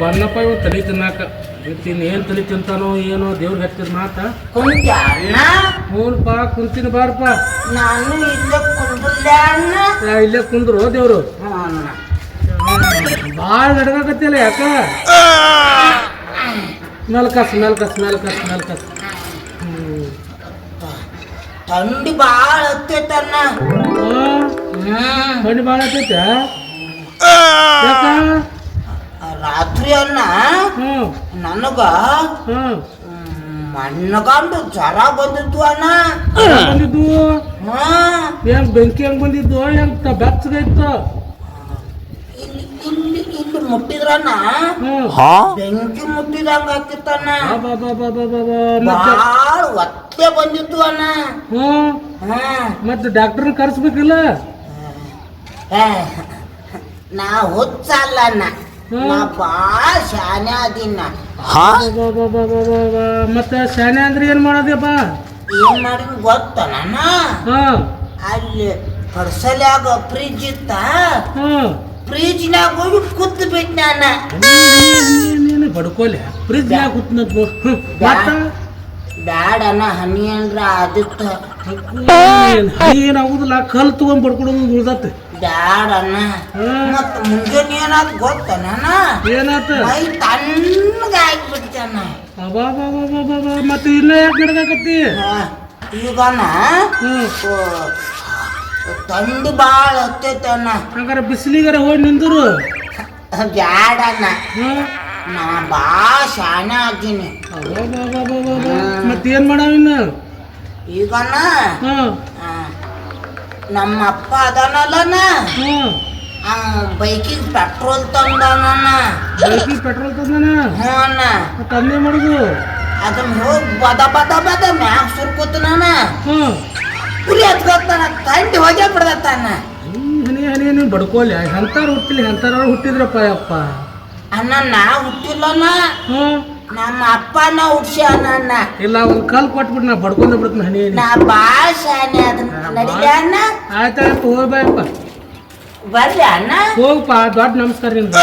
ಬನ್ನಪ್ಪ ಇವ್ ತಲೆ ತಿನ್ನಾಕ. ತಿನ್ ಏನ್ ತಲೆ ತಿಂತಾನೋ ಏನೋ ದೇವ್ರಿಗೆ ಹತ್ತಿದ ಮಾತ. ಹ್ಞೂನಪ್ಪ ಕುಂತಿನ ಬಾರಪ್ಪ ನಾನು ಇಲ್ಲೇ ಯಾ, ಇಲ್ಲೇ ಕುಂದ್ರು ದೇವ್ರು. ಭಾಳ ನಡ್ಗಾಕತ್ತಿಲ್ಲ ಯಾಕ? ಮೆಲ್ಕಸ್ ಮೆಲ್ಕಸ್ ಮೆಲ್ಕಸ್ ಮೆಲ್ಕಸ್ ಹ್ಮ್. ಥಂಡಿ ಭಾಳ ಹ್ಮ್. ಥಂಡಿ ಭಾಳ ಯಾಕ? ರಾತ್ರಿ ಅಣ್ಣ ಹ್ಮ್. ನನಗ ಮಣ್ಣಗಂಡು ಜ್ವರ ಬಂದಿತ್ತು ಅಣ್ಣ. ಬಂದಿದ್ದು? ಹೆಂಗ್ ಬೆಂಕಿ ಹೆಂಗ್ ಬಂದಿದ್ದು? ಹೆಂಗ್ ಬೆಚ್ಚಗೈತು ಇಲ್ಲಿ ಮುಟ್ಟಿದ್ರಣ್ಣ ಬೆಂಕಿ ಮುಟ್ಟಿದಂಗ ಆಕಿತ್ತಣ್ಣ ಬಾ ಬಾ ಬಾ ಬಾ ಬಾ ಬಾ ಮತ್ತೆ? ಭಾಳ ಒತ್ತೆ ಬಂದಿತ್ತು ಅಣ್ಣ. ಮತ್ತೆ ಡಾಕ್ಟರ್ ಕರ್ಸ್ಬೇಕಿಲ್ಲ? ನಾ ಹುಚ್ಚಲ್ಲಣ್ಣ ಹ್ಮ್. ನಾ ಭಾಳ ಶಾನೆ ಬಾ ಬಾ ಬಾ. ಮತ್ತೆ ಶಾನೆ ಅಂದ್ರೆ ಏನ್ ಮಾಡೋದಪ್ಪ ಏನ್ ಮಾಡಿ ಗೊತ್ತಣ್ಣ ಹಾ ಅಲ್ಲಿ ಪರ್ಸಲ್ಯಾಗ ಫ್ರಿಜ್ ಇತ್ತ ಫ್ರಿಜ್ನಾಗ ಹೋಗಿ ಕೂತ್ ಬಿಟ್ಟ ನಾನು ನೀನು ಬಡ್ಕೋಲೆ ಫ್ರಿಜ್ ಯಾಕೆ ಮತ್ತೆ ಬ್ಯಾಡ ಅಣ್ಣ ಹನಿ ಅಂದ್ರ ಆದಿತ್ತ ಏನಾಗುದಿಲ್ಲ ಕಲ್ ತಗೊಂಡ್ ಬಡ್ಕೊಡೋದು ಉಳ್ದತ್ತೆ ಬ್ಯಾಡಣ್ಣ ಮತ್ತ ಮುಂಜಾನೆ ಏನಾದ್ ಗೊತ್ತನ? ಏನಾತ? ಮೈ ತಣ್ಣಗ ಆಗ್ಬಿಡ್ತಣ್ಣ ಅಬಾ ಬಾ ಬಾ ಬಾ ಬಾ ಬಾ. ಮತ್ತೆ ಇಲ್ಲ ಯಾಕೆ ನಡ್ದಾಕತ್ತಿ? ಈಗಣ್ಣ ತಂದು ಭಾಳ ಹತ್ತೈತಣ್ಣ ಹಂಗಾರ ಬಿಸಿಲಿಗಾರ ಹೋಗಿ ನಿಂದ್ರು? ಬ್ಯಾಡಣ್ಣ ನಾ ಭಾಳ ಶಾಣೆ ಆಗಿನಿ. ಮತ್ತೇನ್ ಮಾಡಾವಿನ್ನ ಈಗಣ್ಣ ನಮ್ಮ ಅಪ್ಪ ಅದಾನಲ್ಲ ಹ್ಮ್ ಬೈಕಿಗೆ ಪೆಟ್ರೋಲ್ ತಂದಣ್ಣ ಬೈಕಿಗೆ ಪೆಟ್ರೋಲ್ ತಂದಾನ? ಹ್ಞೂ ಅಣ್ಣ ತಂದೆ ಮಾಡುದು? ಅದನ್ನ ಹೋಗಿ ಬದ ಬದ ಬದ ಮ್ಯಾಗ ಸುರ್ಕೋತನ ಹ್ಞೂ ಪುರಿ ಹತ್ಕೋತಾನ ತಂಡಿ ಹೋಗೇ ಬಿಡ್ದತ್ತಾನ ಹನಿ ಹನಿ ಹನಿ ಬಡ್ಕೋಲೆ. ಎಂತಾರು ಹುಟ್ಟಿಲ್ಲ ಎಂತಾರ ಹುಟ್ಟಿದ್ರಪ್ಪ ಅಪ್ಪ ಅಣ್ಣ ನಾ ಹುಟ್ಟಿಲ್ಲನ? ಹ್ಮ್. ನಮ್ಮ ಅಪ್ಪನ ಹುಡ್ಸ್ಯಾನ ಇಲ್ಲ ಒಂದ್ ಕಲ್ ಕೊಟ್ಬಿಟ್ಟು ನಾ ಬಡ್ಕೊಂಡು ಬಿಡ್ತೀನಿ ಹನಿ ನಾ ಭಾಳ ಶಾನೆ ಅದನ್ನ ಅಣ್ಣ. ಆಯ್ತಾಯ್ತು ಹೋಗ್ಬಾಯಪ್ಪ ಬರ್ರಿ ಅಣ್ಣ. ಹೋಗಪ್ಪ ದೊಡ್ಡ ನಮಸ್ಕಾರ ನಿಮ್ದು.